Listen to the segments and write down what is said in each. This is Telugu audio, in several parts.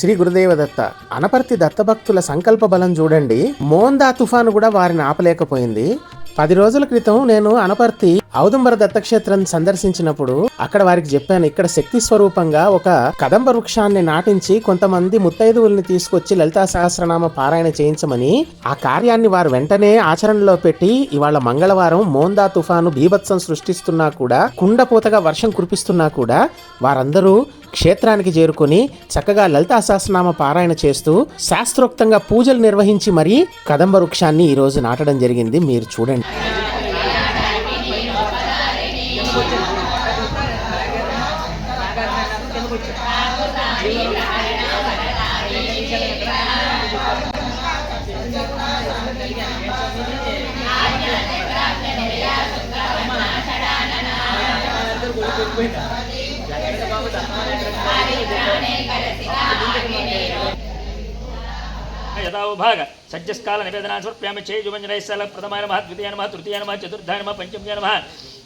శ్రీ గురుదేవ దత్త అనపర్తి దత్తభక్తుల సంకల్ప బలం చూడండి. మోందా తుఫాను కూడా వారిని ఆపలేకపోయింది. పది రోజుల క్రితం నేను అనపర్తి ఔదుంబర దత్తక్షేత్రం సందర్శించినప్పుడు అక్కడ వారికి చెప్పాను ఇక్కడ శక్తి స్వరూపంగా ఒక కదంబ వృక్షాన్ని నాటించి కొంతమంది ముత్తైదువుల్ని తీసుకొచ్చి లలితా సహస్రనామ పారాయణ చేయించమని ఆ కార్యాన్ని వారు వెంటనే ఆచరణలో పెట్టి ఇవాళ మంగళవారం మోందా తుఫాను బీభత్సం సృష్టిస్తున్నా కూడా కుండపోతగా వర్షం కురిపిస్తున్నా కూడా వారందరూ క్షేత్రానికి చేరుకొని చక్కగా లలితా సహస్రనామ పారాయణ చేస్తూ శాస్త్రోక్తంగా పూజలు నిర్వహించి మరీ కదంబ వృక్షాన్ని ఈరోజు నాటడం జరిగింది. మీరు చూడండి. యథా భాగ సజ్జస్కాల నివేదనా సమర్ప్యామి. చేయుమంజనైశాల ప్రథమాయ నమ ద్వితీయ నమ తృతీయ నమ చతుర్థాయ నమ పంచమ్య నమ.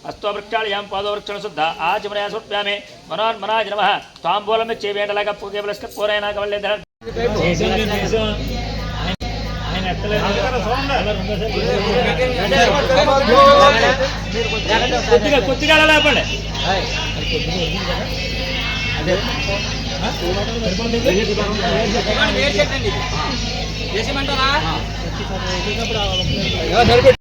అస్తో వృక్షాళయాం పాదోవృక్షణ శుద్ధ. ఆచమనయ సమర్ప్యామి. మనోన్మనాజ నమ. తాంబూలం చేవేండలాగా పూగేబలస్క పూరైనా కవల్లేద కొద్దిగా కొద్దిగా లేపండి. చేసేమంటారా